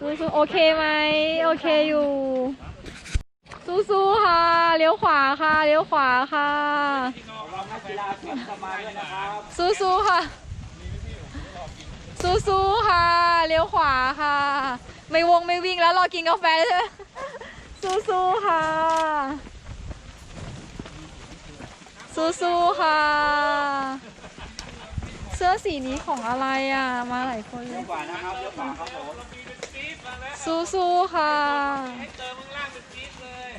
สู้ๆโอเคไหมโอเคอยู่ สู้ๆค่ะเลี้ยวขวาค่ะเลี้ยวขวาค่ะสู้ๆค่ะสู้ๆค่ะเลี้ยวขวาค่ะ ไม่วงไม่วิ่งแล้วรอกินกาแฟใช่ไหมสู้ๆค่ะสู้ๆค่ะ เสื้อสีนี้ของอะไรอะ มาหลายคนเลเลี้ยวขวานะครับเลี้ยวขวาครับผม สู้ๆค่ะ ให้เติมข้างล่างเป็นจี๊ดเลย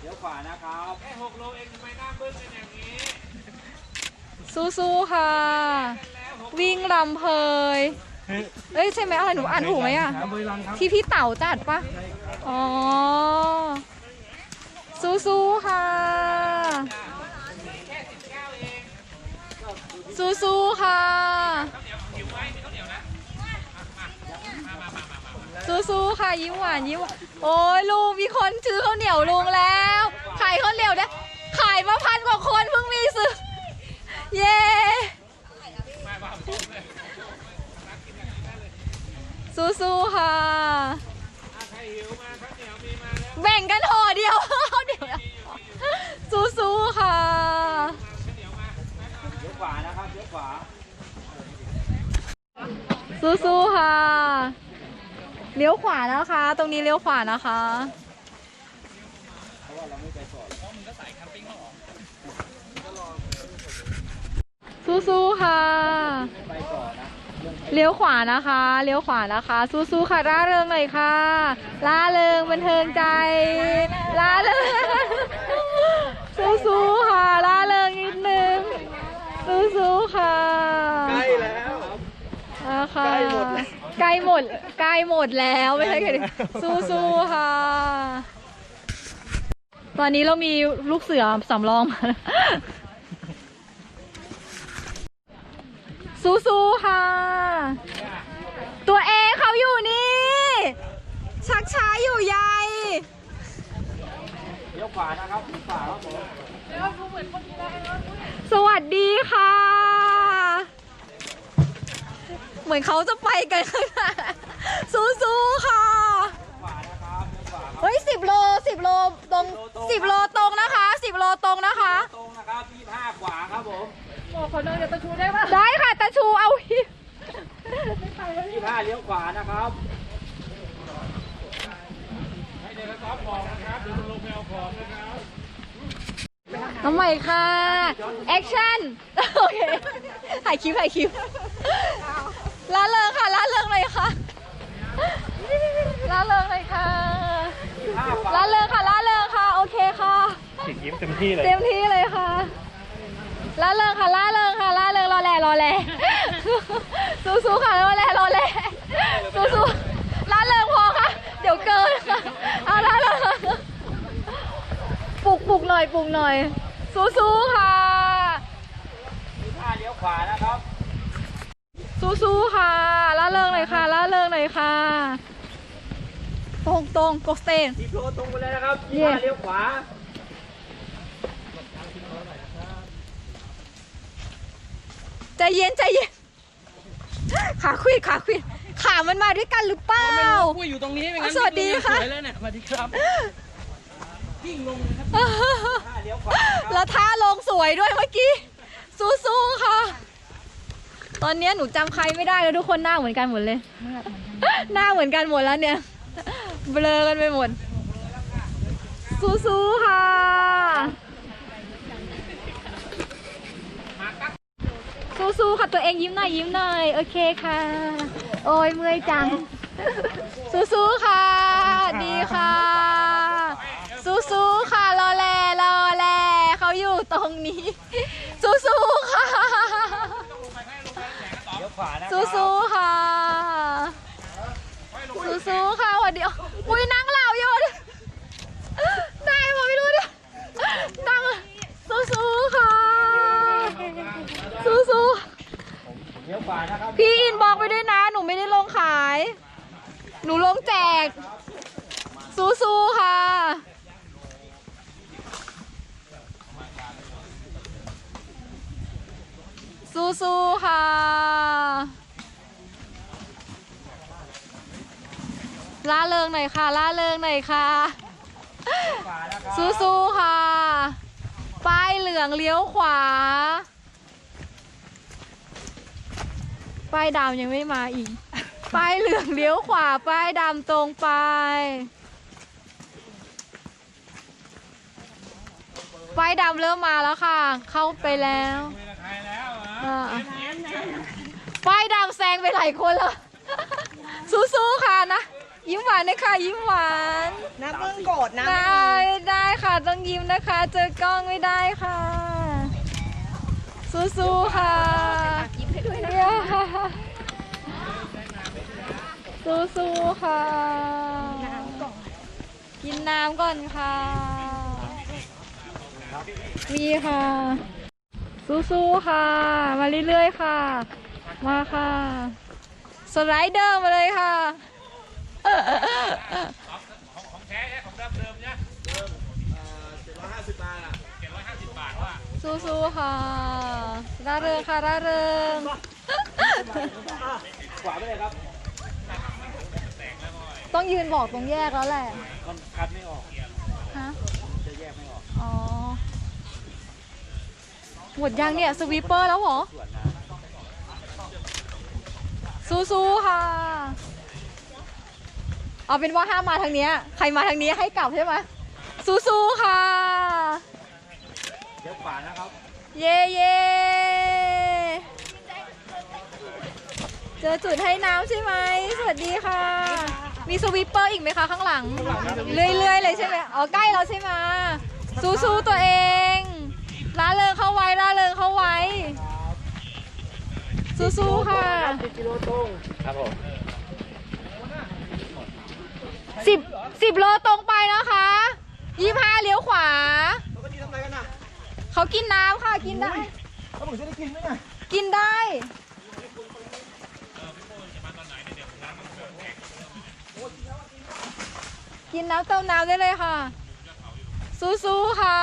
เลี้ยวขวานะครับแค่หกโลเองทำไมหน้าบึ้งเป็นอย่างนี้สู้ๆค่ะ วิ่งรำเพยเอ้ยใช่ไหมอะไรหนูอ่านถูกไหมอะที่พี่เต่าจัดปะอ๋อ สู้ๆค่ะ สู้ๆค่ะ สู้ๆค่ะยิ้มหวานยิ้มหวานโอ้ยลุงมีคนซื้อข้าวเหนียวลุงแล้วขายข้าวเหนียวได้ขายมาพันกว่าคนเพิ่งมีซื้อเย้สู้ๆค่ะแบ่งกันห่อเดียวเดี๋ยวสู้ๆค่ะเลี้ยวขวานะครับเลี้ยวขวาสู้ๆค่ะ เลี้ยวขวานะคะ ตรงนี้เลี้ยวขวานะคะสู้ๆค่ะไปก่อนนะเลี้ยวขวานะคะ เลี้ยวขวานะคะ สู้ๆค่ะ ร่าเริงหน่อยค่ะ ร่าเริงบันเทิงใจ ร่าเริง สู้ๆค่ะ ร่าเริงนิดนึง สู้ๆค่ะ ใกล้แล้วอ่าค่ะ ใกล้หมดใกล้หมดแล้วไม่ใช่แค่นี้สู้ๆค่ะ ตอนนี้เรามีลูกเสือสำรองมาสู้ๆค่ะ ตัวเองเขาอยู่นี่ ชักช้าอยู่ใยเลี้ยวขวานะครับเลี้ยวขวาครับผมสวัสดีค่ะ เหมือนเขาจะไปกันข้างหน้าสู้ๆค่ะขวานะครับเลี้ยวขวาครับเฮ้ยสิบโลสิบโลตรงสิบโลตรงนะคะสิบโลตรงนะคะ ตรงนะครับที่ห้าขวาครับผมได้ค่ะตาชูเอาอีกที่ห้าเลี้ยวขวานะครับให้เด็กซ้อมของนะครับเดี๋ยวลงไปเอาของนะครับน้องใหม่ค่ะแอคชั่นโอเคถ่ายคลิปถ่ายคลิป ละเริงค่ะละเริงเลยค่ะละเริงเลยค่ะที่ห้าขวาละเริงค่ะละเริงค่ะ โอเคค่ะฉีดยิ้มเต็มที่เลย เต็มที่เลยค่ะล่าเริงค่ะล่าเริงค่ะล่าเริงรอแลรอแลสู้ๆค่ะรอแลรอแลสู้ๆล่าเริงพอค่ะ เดี๋ยวเกินค่ะเอาล่าเริงปลุกปลุกหน่อยปลุกหน่อยสู้ๆค่ะที่ห้าเลี้ยวขวานะครับ สู้ๆค่ะล่าเริงหน่อยค่ะล่าเริงหน่อยค่ะตรงตรงโกสเตนที่โลตรงไปเลยนะครับที่เย่ห้าเลี้ยวขวาใจเย็นใจเย็นขาควิดขาควิดขามันมาด้วยกันหรือเปล่าคุยอยู่ตรงนี้ไม่งั้นสวัสดีค่ะสวยเลยเนี่ยสวัสดีครับวิ่งลงเลยครับห้าเลี้ยวขวานะครับแล้วท่าลงสวยด้วยเมื่อกี้สู้ๆค่ะ ตอนเนี้ยหนูจำใครไม่ได้แล้วทุกคนหน้าเหมือนกันหมดเลย หน้าเหมือนกันหมดแล้วเนี่ย เบลอกันไปหมด สู้ๆค่ะ สู้ๆค่ะตัวเองยิ้มหน่อยยิ้มหน่อยโอเคค่ะ โอ้ยเมื่อยจัง สู้ๆค่ะ ดีค่ะ สู้ๆค่ะรอแลรอแลเขาอยู่ตรงนี้ สู้ๆค่ะ เลี้ยวขวานะครับ สู้ๆค่ะ สู้ๆค่ะวันเดียวอุ้ยนั่งเหล่าอยู่ได้ไหมไม่รู้เนี่ยนั่งสู้ๆค่ะ สู้ๆ เลี้ยวขวานะครับ พี่อินบอกไปด้วยนะ หนูไม่ได้ลงขาย หนูลงแจก สู้ๆค่ะ สู้ๆค่ะ ล่าเริงหน่อยค่ะล่าเริงหน่อย ค่ะขวานะครับสู้ๆค่ะ ป้ายเหลืองเลี้ยวขวา ป้ายดำยังไม่มาอีก ป้ายเหลืองเลี้ยวขวา ป้ายดำตรงไป ป้ายดำเริ่มมาแล้วค่ะ เข้าไปแล้วคุยกับใครแล้วเหรออ่าป้ายดำแซงไปหลายคนแล้วสู้ๆค่ะนะ ยิ้มหวานนะคะยิ้มหวานน้ำเพิ่งโกรธนะได้ได้ค่ะต้องยิ้มนะคะ เจอกล้องไม่ได้ค่ะ สู้ๆค่ะยิ้มให้ด้วยนะคะสู้ๆค่ะ กินน้ำก่อนค่ะ มีค่ะ สู้ๆค่ะ มาเรื่อยๆค่ะ มาค่ะ สไลเดอร์มาเลยค่ะ ของของแท้เนี่ยของดั้งเดิมเนี่ยเดิมเจ็ดร้อยห้าสิบบาทอะเจ็ดร้อยห้าสิบบาทว่ะสู้ๆค่ะร่าเริงค่ะร่าเริงขวาไปเลยครับต้องยืนบอกตรงแยกแล้วแหละมันคัดไม่ออกฮะจะแยกไม่ออกอ๋อหมดยังเนี่ยสวีปเปอร์แล้วเหรอส่วนนะสู้ๆค่ะ เอาเป็นว่าห้ามมาทางเนี้ย ใครมาทางนี้ให้กลับใช่ไหมสู้ๆค่ะเลี้ยวขวานะครับ เย่เย่เจอจุดให้น้ำใช่ไหม สวัสดีค่ะ มีสวิปเปอร์อีกไหมคะข้างหลัง เรื่อยๆเลยใช่ไหมอ๋อใกล้แล้วใช่ไหมสู้ๆตัวเองล่าเริงเข้าไว้ล่าเริงเข้าไว้ สู้ๆค่ะ ครับผม สิบสิบโลตรงไปนะคะยี่ห้าเลี้ยวขวา เขาก็ยืนทำอะไรกันน่ะเขากินน้ำค่ะกินได้ เขาบอกจะได้กินไหมเนี่ยกินได้ กินน้ำเติมน้ำได้เลยค่ะ สู้ๆค่ะ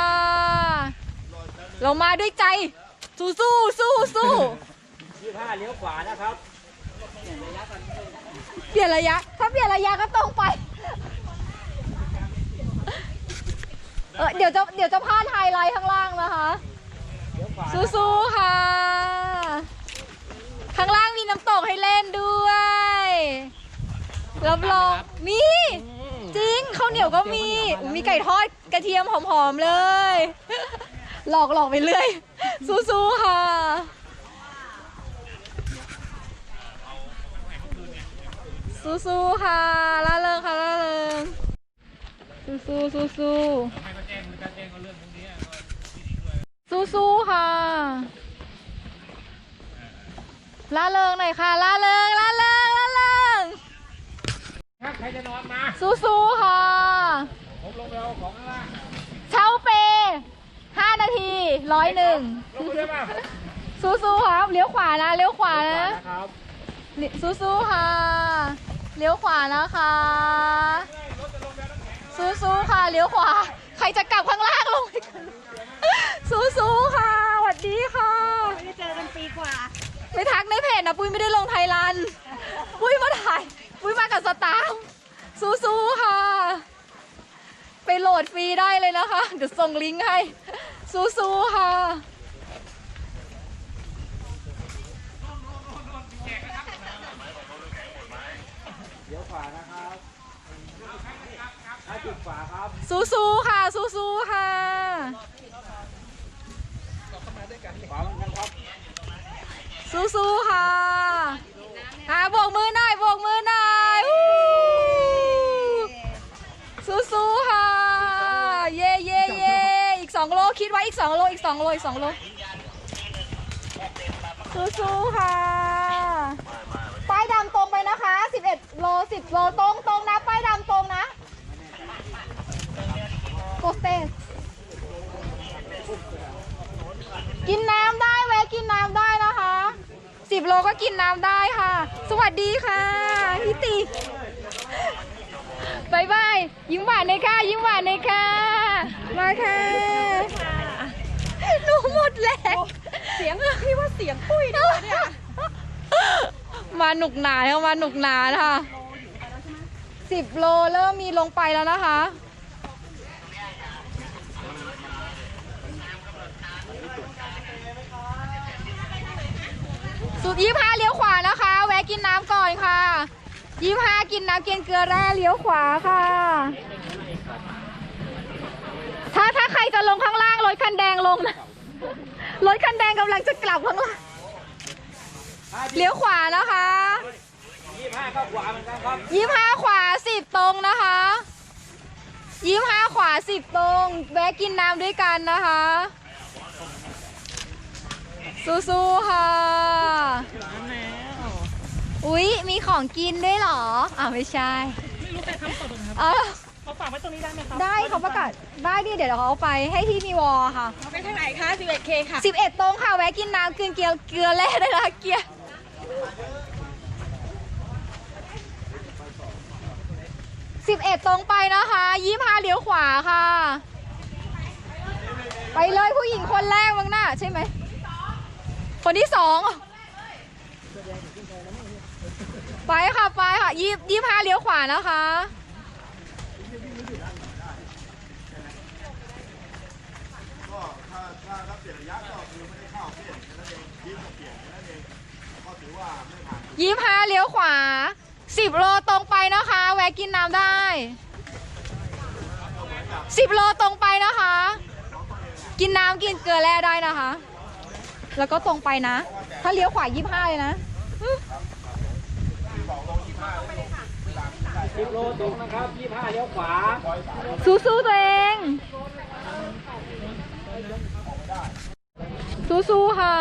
เรามาด้วยใจ สู้สู้สู้สู้ยี่ห้าเลี้ยวขวานะครับ เปลี่ยนระยะ ถ้าเปลี่ยนระยะก็ตรงไป เออเดี๋ยวจะเดี๋ยวจะพลาดไฮไลท์ข้างล่างนะคะเลี้ยวขวาสู้ๆค่ะ ข้างล่างมีน้ำตกให้เล่นด้วยรับรองมี จริงข้าวเหนียวก็มีอุ๊ยมีไก่ทอดกระเทียมหอมๆเลย หลอกหลอกไปเรื่อย สู้ๆค่ะ สู้ๆค่ะล่าเริงค่ะล่าเริงสู้ๆสู้ๆ สู้ๆค่ะล่าเริงหน่อยค่ะล่าเริงล่าเริงล่าเริงถ้าใครจะนอนมาสู้ๆค่ะ ผมลงไปเอาของข้างล่างเช่าเปห้านาทีร้อยหนึ่งลงไปได้ป่ะสู้ๆครับเลี้ยวขวานะเลี้ยวขวานะนะครับสู้ๆค่ะ เลี้ยวขวานะคะ สู้ๆค่ะ เลี้ยวขวา ใครจะกลับข้างล่างลงไปกัน สู้ๆค่ะสวัสดีค่ะ ไม่ได้เจอกันปีกว่า ไปทักในเพจนะปุ้ยไม่ได้ลงไทยรัน ปุ้ยมาถ่าย ปุ้ยมากับสตาฟสู้ๆค่ะ ไปโหลดฟรีได้เลยนะคะ เดี๋ยวส่งลิงก์ให้ สู้ๆค่ะเลี้ยวขวานะครับห้าจุดขวาครับ สู้ๆค่ะ สู้ๆค่ะ ขวาเหมือนกันครับ สู้ๆค่ะอ่าโบกมือหน่อยโบกมือหน่อยอู้สู้ๆค่ะ เย่เย่เย่อีกสองโลคิดไว้อีกสองโลอีกสองโลอีกสองโลสู้ๆค่ะป้ายดำตรงไปนะคะ11โล10โลตรงตรงนะป้ายดำตรงนะโกเตส กินน้ำได้แวะกินน้ำได้นะคะ10โลก็กินน้ำได้ค่ะ สวัสดีค่ะพี่ติบายบายยิ้มหวานเลยค่ะ ยิ้มหวานเลยค่ะ มาค่ะหนูหมดแรงเสียงพี่ว่าเสียงปุ้ยด้วยเนี่ยมาหนุกหนาค่ะมาหนุกหนาค่ะสิบโลเริ่มมีลงไปแล้วนะคะ สุดยี่ห้าเลี้ยวขวานะคะ แวะกินน้ำก่อนค่ะยี่ห้ากินน้ำกินเกลือแร่เลี้ยวขวาค่ะ ถ้าถ้าใครจะลงข้างล่างรถคันแดงลงนะรถคันแดงกำลังจะกลับข้างล่างเลี้ยวขวานะคะยี่ห้าเข้าขวาเหมือนกันครับยี่ห้าขวาสิบตรงนะคะยี่ห้าขวาสิบตรง แวะกินน้ำด้วยกันนะคะ สู้ๆค่ะ อุ๊ย มีของกินด้วยเหรอ อ่าวไม่ใช่ ไม่รู้ใครทำตกครับเออเขาฝากไว้ตรงนี้ได้ไหมครับได้เขาประกาศได้ดิเดี๋ยวเขาเอาไปให้ที่มีวอค่ะ เอาไปทางไหนคะ 11K ค่ะ 11 ตรงค่ะ แวะกินน้ำกินเกลือเกลือแร่ได้ละเกียร์สิบเอ็ดตรงไปนะคะยี่ห้าเลี้ยวขวาค่ะ ไปเลยผู้หญิงคนแรกมั้งน่ะใช่ไหม คนที่สองไปค่ะไปค่ะยี่ยี่ห้าเลี้ยวขวานะคะยี่ห้าเลี้ยวขวาสิบโลตรงไปนะคะ แวะกินน้ำได้สิบโลตรงไปนะคะ กินน้ำกินเกลือแร่ได้นะคะ แล้วก็ตรงไปนะ ถ้าเลี้ยวขวายี่ห้าเลยนะสิบโลตรงนะครับยี่ห้าเลี้ยวขวา สู้ๆตัวเอง สู้ๆค่ะ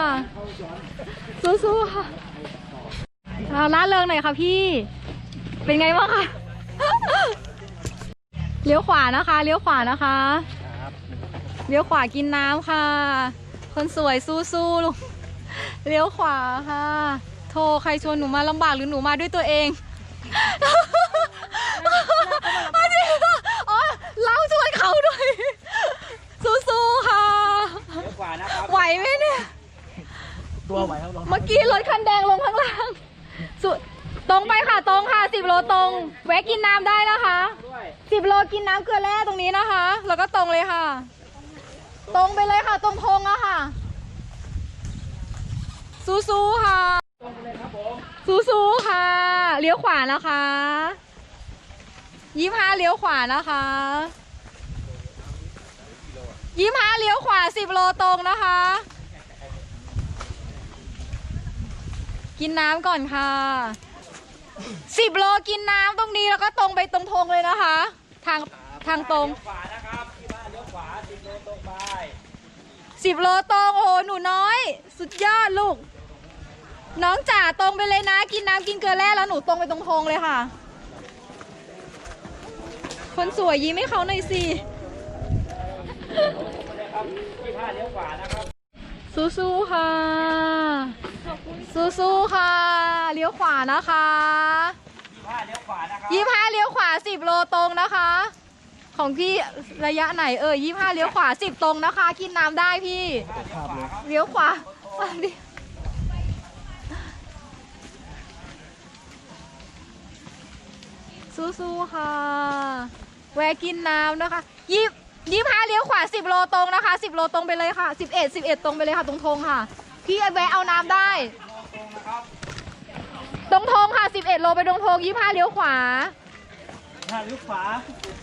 สู้ๆค่ะเอาล่าเริงหน่อยค่ะพี่ เป็นไงบ้างคะ เลี้ยวขวานะคะ เลี้ยวขวานะคะ เลี้ยวขวากินน้ำค่ะ คนสวยสู้ๆลูกเลี้ยวขวาค่ะ โทรใครชวนหนูมาลำบากหรือหนูมาด้วยตัวเองอ๋อจริงเหรออ๋อเล่าชวนเขาด้วย สู้ๆค่ะ เลี้ยวขวานะครับ ไหวไหมเนี่ย ตัวไหวครับลองเมื่อกี้รถคันแดงลงข้างล่าง สุด ตรงไปค่ะตรงค่ะสิบโลตรง แวะกินน้ำได้นะคะด้วยสิบโลกินน้ำเกลือแร่ตรงนี้นะคะ แล้วก็ตรงเลยค่ะ ตรงไปเลยค่ะ ตรงพงอะค่ะ สู้ๆค่ะสู้ๆค่ะ เลี้ยวขวานะคะยี่ห้าเลี้ยวขวานะคะยี่ห้าเลี้ยวขวาสิบโลตรงนะคะ กินน้ำก่อนค่ะสิบโลกินน้ำตรงนี้แล้วก็ตรงไปตรงทงเลยนะคะ ทางทางตรง สิบโลตรงโอ้โหหนูน้อย สุดยอดลูก น้องจ๋าตรงไปเลยนะ กินน้ำกินเกลือแร่แล้วหนูตรงไปตรงทงเลยค่ะ คนสวยยิ้มให้เขาหน่อยสินะครับยี่ห้าเลี้ยวขวานะครับสู้ๆค่ะ สู้ๆค่ะ เลี้ยวขวานะคะ ยี่ห้าเลี้ยวขวานะครับยี่ห้าเลี้ยวขวาสิบโลตรงนะคะ ของพี่ระยะไหนเอ่ยยี่ห้าเลี้ยวขวาสิบตรงนะคะ กินน้ำได้พี่เลี้ยวขวาอะดิสู้ๆค่ะ แวะกินน้ำนะคะยี่ยี่ห้าเลี้ยวขวาสิบโลตรงนะคะสิบโลตรงไปเลยค่ะสิบเอ็ดสิบเอ็ดตรงไปเลยค่ะ ตรงทงค่ะ พี่แวะเอาน้ำได้ ตรงทงค่ะสิบเอ็ดโลไปตรงทงยี่ห้าเลี้ยวขวา ห้าเลี้ยวขวา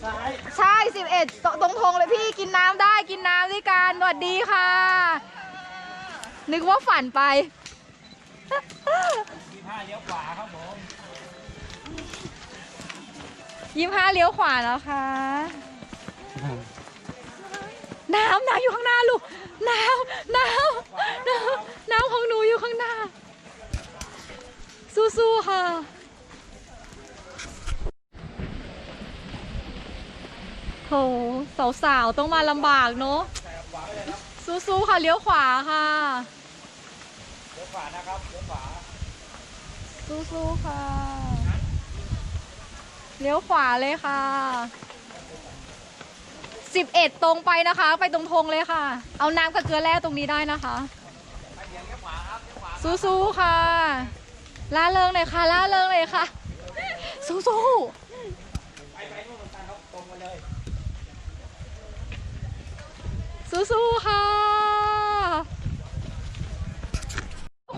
ซ้ายใช่สิบเอ็ดตรงทงเลยพี่กินน้ำได้กินน้ำด้วยกันสวัสดีค่ะ นึกว่าฝันไปยี่ห้าเลี้ยวขวาครับผมยี่ห้าเลี้ยวขวานะคะน้ำน้ำอยู่ข้างหน้าลูกน้ำน้ำน้ำน้ำของหนูอยู่ข้างหน้า สู้ๆค่ะ โถสาวๆ ต้องมาลำบากเนอะสู้ๆค่ะเลี้ยวขวาค่ะเลี้ยวขวานะครับเลี้ยวขวาสู้ๆค่ะ เลี้ยวขวาเลยค่ะสิบเอ็ดตรงไปนะคะ ไปตรงทงเลยค่ะ เอาน้ำกับเกลือแร่ตรงนี้ได้นะคะสู้ๆค่ะล่าเริงหน่อยค่ะล่าเริงหน่อยค่ะ สู้ๆตรงมาเลย สู้ๆค่ะ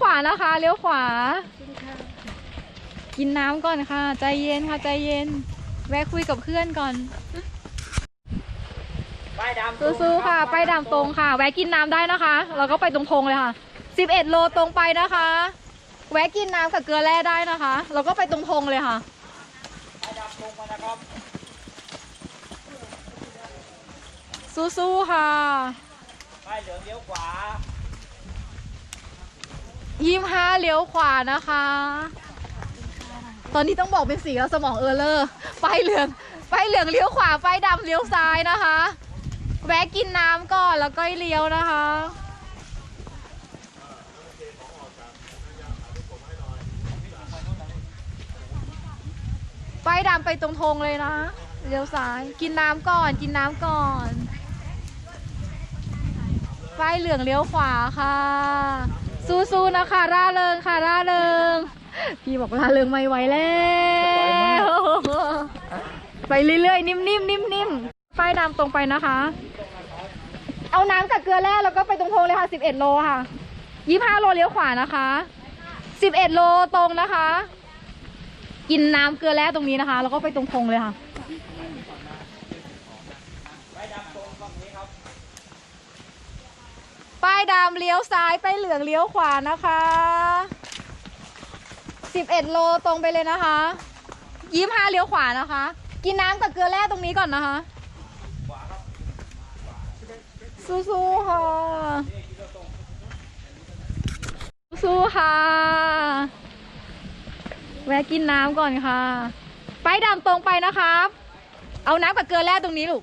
ขวานะคะเลี้ยวขวา กินน้ำก่อนค่ะ ใจเย็นค่ะใจเย็น แวะคุยกับเพื่อนก่อนป้ายดำสู้ๆค่ะ ไปดำตรงค่ะ แวะกินน้ำได้นะคะ แล้วก็ไปตรงพงเลยค่ะ 11 โลตรงไปนะคะ แวะกินน้ำกับเกลือแร่ได้นะคะ แล้วก็ไปตรงพงเลยค่ะป้ายดำตรงมานะครับ สู้ๆค่ะ ป้ายเหลืองเลี้ยวขวายี่ห้าเลี้ยวขวานะคะ ตอนนี้ต้องบอกเป็นสีแล้วสมองเออเลอร์ไฟเหลืองไฟเหลืองเลี้ยวขวาไฟดำเลี้ยวซ้ายนะคะ แวะกินน้ำก่อนแล้วก็เลี้ยวนะคะไฟดำไปตรงธงเลยนะ เลี้ยวซ้าย กินน้ำก่อน กินน้ำก่อน ไฟเหลืองเลี้ยวขวาค่ะ สู้ๆนะคะร่าเริงค่ะร่าเริง พี่บอกร่าเริงไม่ไหวแล้วไปเรื่อยๆ นิ่มๆนิ่มๆไฟดำตรงไปนะคะ เอาน้ำกับเกลือแร่แล้วก็ไปตรงโพงเลยค่ะ11โลค่ะ25โลเลี้ยวขวานะคะ11โลตรงนะคะ กินน้ำเกลือแร่ตรงนี้นะคะ แล้วก็ไปตรงพงเลยค่ะ ป้ายดำเลี้ยวซ้ายไปเหลืองเลี้ยวขวานะคะ 11 โลตรงไปเลยนะคะ25เลี้ยวขวานะคะ กินน้ำกับเกลือแร่ตรงนี้ก่อนนะคะ สู้ๆค่ะ สู้ๆค่ะ แวะกินน้ำก่อนค่ะ ไปดำตรงไปนะครับ เอาน้ำกับเกลือแร่ตรงนี้ลูก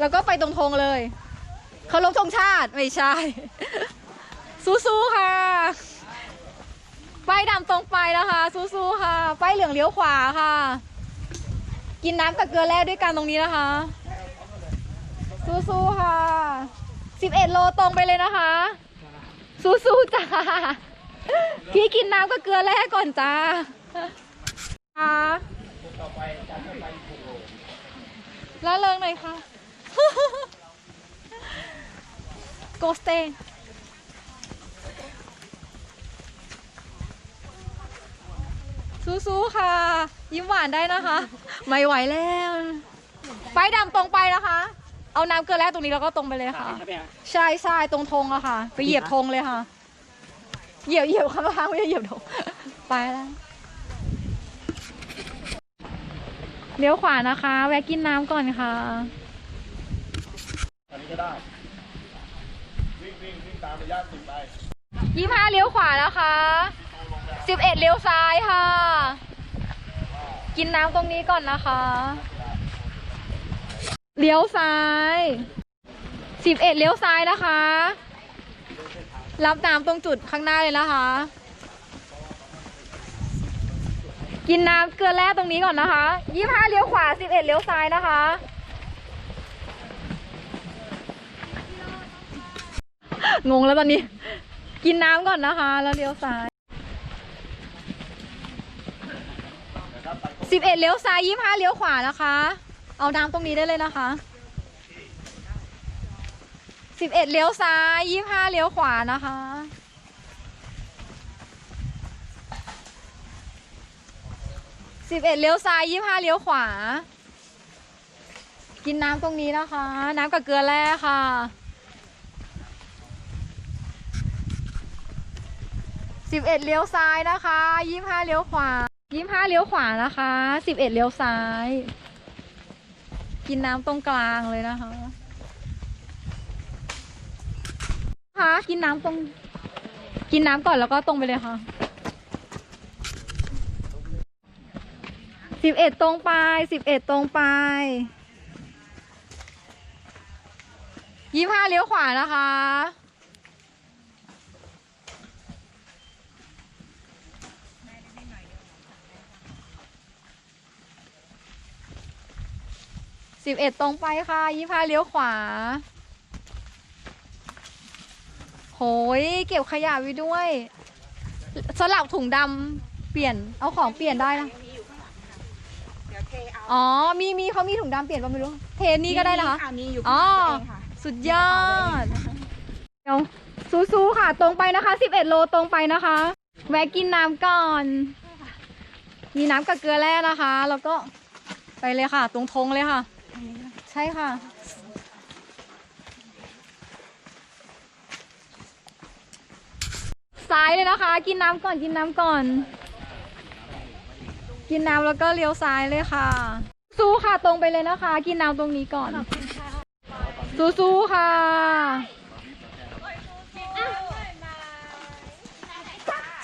แล้วก็ไปตรงธงเลย เคารพธงชาติไม่ใช่ สู้ๆค่ะไฟดำตรงไปนะคะสู้ๆค่ะไฟเหลืองเลี้ยวขวาค่ะ กินน้ำกับเกลือแร่ด้วยกันตรงนี้นะคะ สู้ๆค่ะ11โลตรงไปเลยนะคะ สู้ๆจ้าพี่กินน้ำกับเกลือแร่ก่อนจ้าค่ะแล้วเลิงหน่อยค่ะ โกสเตนสู้ๆค่ะ ยิ้มหวานได้นะคะ ไม่ไหวแล้วไฟดำตรงไปนะคะ เอาน้ำเกลือแร่ตรงนี้แล้วก็ตรงไปเลยค่ะ ใช่ใช่ตรงธงอะค่ะ ไปเหยียบธงเลยค่ะ เหยียบเหยียบข้างล่างไม่ได้เหยียบธงไปแล้วเลี้ยวขวานะคะ แวะกินน้ำก่อนค่ะ อันนี้ก็ได้วิ่งวิ่งวิ่ง ตามระยะสิบไปยี่ห้าเลี้ยวขวานะคะสิบเอ็ดเลี้ยวซ้ายค่ะ กินน้ำตรงนี้ก่อนนะคะ เลี้ยวซ้ายสิบเอ็ดเลี้ยวซ้ายนะคะ รับน้ำตรงจุดข้างหน้าเลยนะคะ กินน้ำเกลือแร่ตรงนี้ก่อนนะคะยี่ห้าเลี้ยวขวาสิบเอ็ดเลี้ยวซ้ายนะคะ งงแล้วตอนนี้ กินน้ำก่อนนะคะ แล้วเลี้ยวซ้ายสิบเอ็ดเลี้ยวซ้ายยี่ห้าเลี้ยวขวานะคะ เอาน้ำตรงนี้ได้เลยนะคะสิบเอ็ดเลี้ยวซ้ายยี่ห้าเลี้ยวขวานะคะสิบเอ็ดเลี้ยวซ้ายยี่ห้าเลี้ยวขวา กินน้ำตรงนี้นะคะ น้ำกับเกลือแร่ค่ะ สิบเอ็ดเลี้ยวซ้ายนะคะยี่ห้าเลี้ยวขวายี่ห้าเลี้ยวขวานะคะสิบเอ็ดเลี้ยวซ้าย กินน้ำตรงกลางเลยนะคะค่ะกินน้ำตรง กินน้ำก่อนแล้วก็ตรงไปเลยค่ะสิบเอ็ดตรงไปสิบเอ็ดตรงไปยี่ห้าเลี้ยวขวานะคะ สิบเอ็ดตรงไปค่ะยี่ห้าเลี้ยวขวา โหย เก็บขยะไว้ด้วย สลับถุงดำเปลี่ยน เอาของเปลี่ยนได้นะเดี๋ยวเทเอาอ๋ออ๋อ มีมีเขามีถุงดำเปลี่ยนป่ะไม่รู้ เทนนี่ก็ได้นะคะอ่ามีอยู่อ๋อตัวเองค่ะสุดยอดเดี๋ยวสู้ๆค่ะ ตรงไปนะคะ11โลตรงไปนะคะ แวะกินน้ำก่อน มีน้ำกับเกลือแร่นะคะ แล้วก็ไปเลยค่ะ ตรงทงเลยค่ะ ใช่ค่ะ ซ้ายเลยนะคะ กินน้ำก่อนกินน้ำก่อน กินน้ำแล้วก็เลี้ยวซ้ายเลยค่ะ สู้ค่ะตรงไปเลยนะคะ กินน้ำตรงนี้ก่อน สู้ๆค่ะ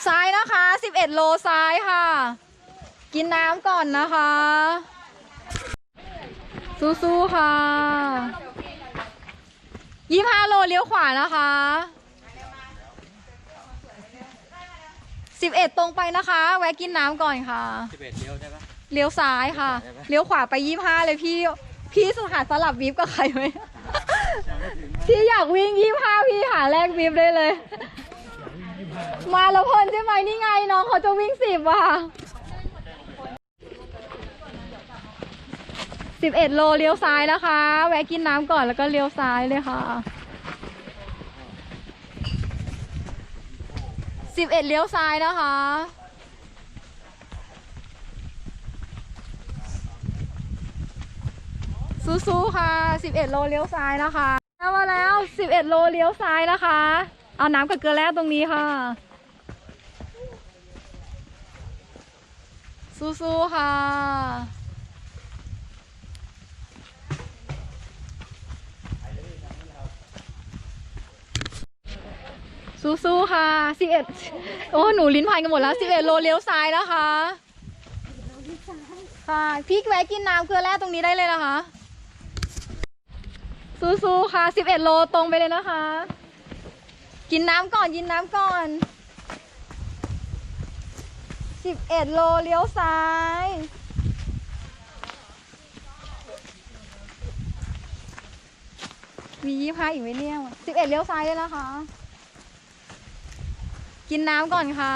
ซ้ายนะคะ 11 โลซ้ายค่ะ กินน้ำก่อนนะคะ สู้ๆค่ะ25โลเลี้ยวขวานะคะ11ตรงไปนะคะ แวะกินน้ำก่อนค่ะสิบเอ็ดเดียวใช่ปะเลี้ยวซ้ายค่ะ เลี้ยวขวาไปยี่ห้าเลยพี่ พี่สหาสลับวิบกับใครไหมพี่อยากวิ่งยี่ห้าพี่หาแลกวิบได้เลย มาแล้วเพลินใช่ไหมนี่ไงน้องเขาจะวิ่งสิบว่ะ สิบเอ็ดโลเลี้ยวซ้ายนะคะ แวะกินน้ำก่อนแล้วก็เลี้ยวซ้ายเลยค่ะสิบเอ็ดเลี้ยวซ้ายนะคะ สู้ๆค่ะ 11 โลเลี้ยวซ้ายนะคะมาแล้ว 11 โลเลี้ยวซ้ายนะคะ เอาน้ำกับเกลือแร่ตรงนี้ค่ะสู้ๆค่ะ สู้ๆค่ะ11โอ้หนูลิ้นพันกันหมดแล้ว11โลเลี้ยวซ้ายนะคะ ค่ะพี่แวะกินน้ำเกลือแร่ตรงนี้ได้เลยนะคะ สู้ๆค่ะ11โลตรงไปเลยนะคะ กินน้ำก่อนกินน้ำก่อน11โลเลี้ยวซ้ายมียี่ห้าอีกไหมเนี่ย11เลี้ยวซ้ายเลยนะคะ กินน้ำก่อนค่ะ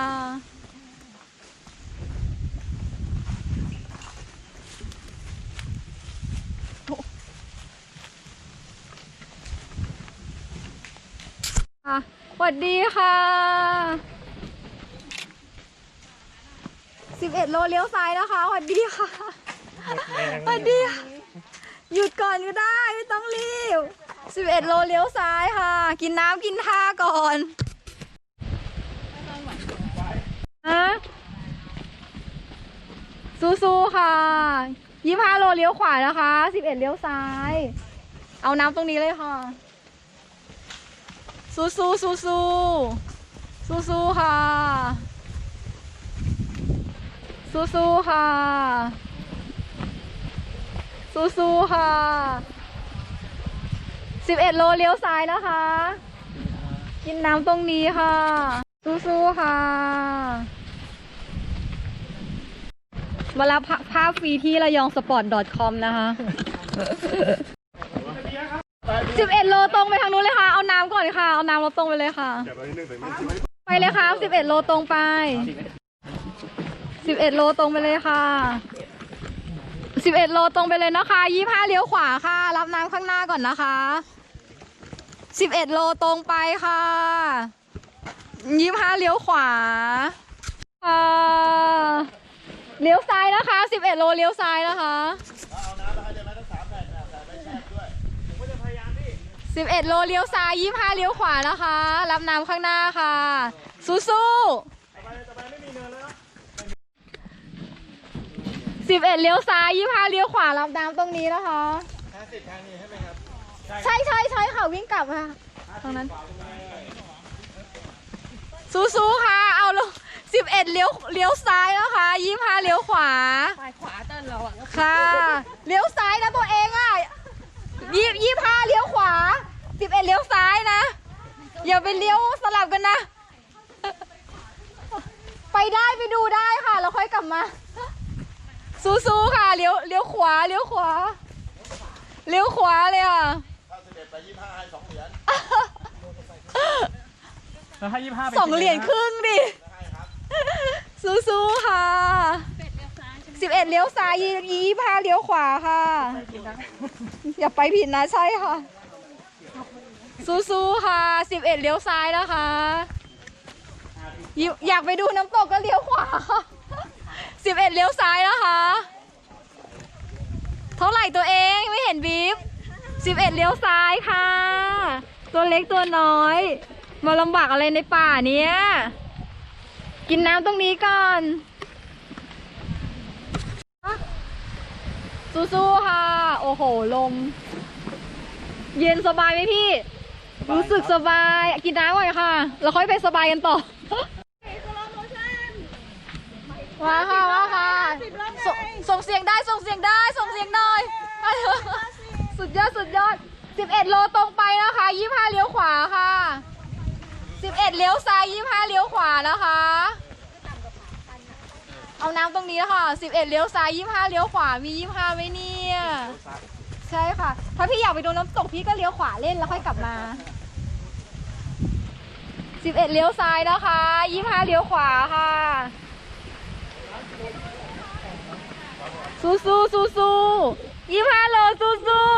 ค่ะ สวัสดีค่ะ 11 โลเลี้ยวซ้ายนะคะสวัสดีค่ะสวัสดีค่ะหยุดก่อนก็ได้ ไม่ต้องรีบ 11 โลเลี้ยวซ้ายค่ะ กินน้ำกินท่าก่อนฮะ สู้ๆค่ะ25โลเลี้ยวขวานะคะ11เอ็ดเลี้ยวซ้าย เอาน้ำตรงนี้เลยค่ะ สู้สู้สู้สู้สู้สู้ค่ะ สู้สู้ค่ะ สู้สู้ค่ะสิบเอ็ดโลเลี้ยวซ้ายนะคะ กินน้ำตรงนี้ค่ะ สู้สู้ค่ะ มารับภาพฟรีที่ระยองสปอร์ต .com นะคะสิบเอ็ดโลตรงไปทางนู้นเลยค่ะ เอาน้ำก่อนค่ะ เอาน้ำรถตรงไปเลยค่ะ ไปเลยค่ะสิบเอ็ดโลตรงไปสิบเอ็ดโลตรงไปเลยค่ะสิบเอ็ดโลตรงไปเลยนะคะยี่ห้าเลี้ยวขวาค่ะ รับน้ำข้างหน้าก่อนนะคะสิบเอ็ดโลตรงไปค่ะยี่ห้าเลี้ยวขวาค่ะ เลี้ยวซ้ายนะคะสิบเอ็ดโลเลี้ยวซ้ายนะคะสิบเอ็ดโลเลี้ยวซ้ายยี่ห้าเลี้ยวขวานะคะ รับน้ำข้างหน้าค่ะ สู้สู้สิบเอ็ดเลี้ยวซ้ายยี่ห้าเลี้ยวขวารับน้ำตรงนี้นะคะใช่ใช่ใช่ค่ะวิ่งกลับค่ะตรงนั้น สู้สู้ค่ะ เอาลง สิบเอ็ดเลี้ยวเลี้ยวซ้ายนะคะยี่ห้าเลี้ยวขวาซ้ายขวาเต้นเราอะค่ะเลี้ยวซ้ายนะตัวเองอะยี่ยี่ห้าเลี้ยวขวาสิบเอ็ดเลี้ยวซ้ายนะ อย่าไปเลี้ยวสลับกันนะ ไปได้ไปดูได้ค่ะแล้วค่อยกลับมา สู้ๆค่ะเลี้ยวเลี้ยวขวาเลี้ยวขวาเลี้ยวขวาเลยอะแล้วให้ยี่ห้าสองเหรียญครึ่งดิ สู้ๆค่ะสิบเอ็ดเลี้ยวซ้ายยี่พาเลี้ยวขวาค่ะ อย่าไปผิดนะใช่ค่ะ สู้ๆค่ะสิบเอ็ดเลี้ยวซ้ายนะคะ อยากไปดูน้ำตกก็เลี้ยวขวาค่ะสิบเอ็ดเลี้ยวซ้ายนะคะ เท่าไหร่ตัวเองไม่เห็นบีฟสิบเอ็ดเลี้ยวซ้ายค่ะ ตัวเล็กตัวน้อย มาลำบากอะไรในป่าเนี้ย กินน้ำตรงนี้ก่อน สู้ๆค่ะ โอ้โห ลม เย็นสบายไหมพี่ รู้สึกสบาย กินน้ำก่อนค่ะ แล้วค่อยไปสบายกันต่อมาค่ะมาค่ะสส่งเสียงได้ ส่งเสียงได้ ส่งเสียงหน่อย สุดยอด สุดยอด 11 โลตรงไปนะคะ 25 เลี้ยวขวาค่ะ 11เลี้ยวซ้าย25เลี้ยวขวานะคะ เอาน้ำตรงนี้นะคะ11เลี้ยวซ้าย25เลี้ยวขวา มี25ไหมเนี่ย ใช่ค่ะ ถ้าพี่อยากไปดูน้ำตกพี่ก็เลี้ยวขวาเล่นแล้วค่อยกลับมา11เลี้ยวซ้ายนะคะ25เลี้ยวขวาค่ะ สู้สู้สู้สู้ยี่ห้าโลสู้สู้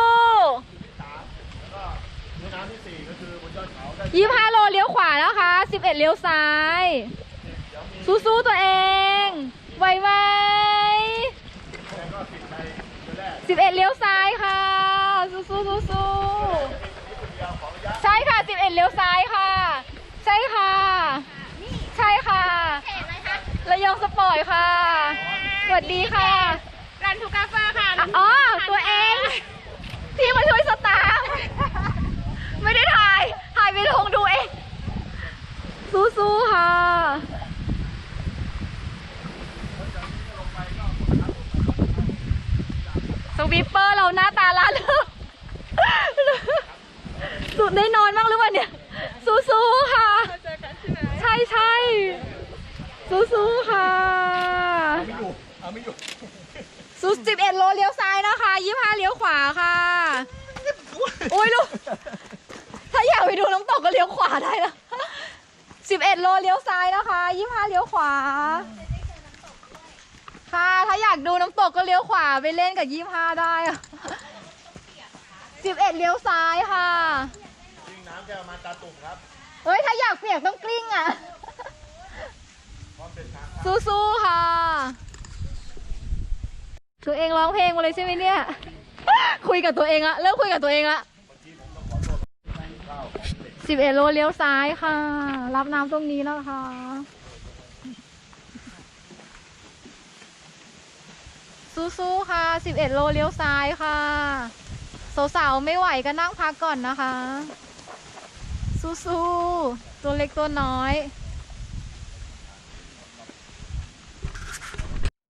ยี่ห้าโลเลี้ยวขวานะคะ11เลี้ยวซ้าย สู้สู้ตัวเอง ไวไวสิบเอ็ดเลี้ยวซ้ายค่ะ สู้สู้สู้สู้ใช่ค่ะสิบเอ็ดเลี้ยวซ้ายค่ะ ใช่ค่ะ ใช่ค่ะระยองสปอร์ตค่ะ สวัสดีค่ะร้านทุกกาแฟค่ะ อ๋อ ตัวเอง ที่มาช่วยสตาฟไม่ได้ถ่าย ถ่ายไปลงดูเอง สู้ๆค่ะ สวีปเปอร์เราหน้าตาล้าเริงสุดได้นอนบ้างหรือเปล่าเนี่ย สู้ๆค่ะเจอกันใช่ไหมใช่ใช่สู้ๆค่ะเอาไม่อยู่สู้สิบเอ็ดโลเลี้ยวซ้ายนะคะยี่ห้าเลี้ยวขวาค่ะ โอ้ยลูก ถ้าอยากไปดูน้ำตกก็เลี้ยวขวาได้นะสิบเอ็ ดโลเลี้ยวซ้ายนะคะยี่ห้าเลี้ยวขวา ค่ะ ถ้าอยากดูน้ำตกก็เลี้ยวขวาไปเล่นกับยี่ห้าได้สิบเอ็ดเลี้ยวซ้ายค่ะวิ่งน้ำจะประมาณตาตุ่มครับเฮ้ย ถ้าอยากเปียกต้องกลิ้งอะ พร้อมเดินทางสู้ๆค่ะ ตัวเองร้องเพลงมาเลยใช่ไหมเนี่ย คุยกับตัวเองละเริ่มคุยกับตัวเองละ สิบเอ็ดโลเลี้ยวซ้ายค่ะ รับน้ำตรงนี้แล้วค่ะ สู้ๆค่ะสิบเอ็ดโลเลี้ยวซ้ายค่ะสาวๆไม่ไหวก็นั่งพักก่อนนะคะ สู้ๆตัวเล็กตัวน้อย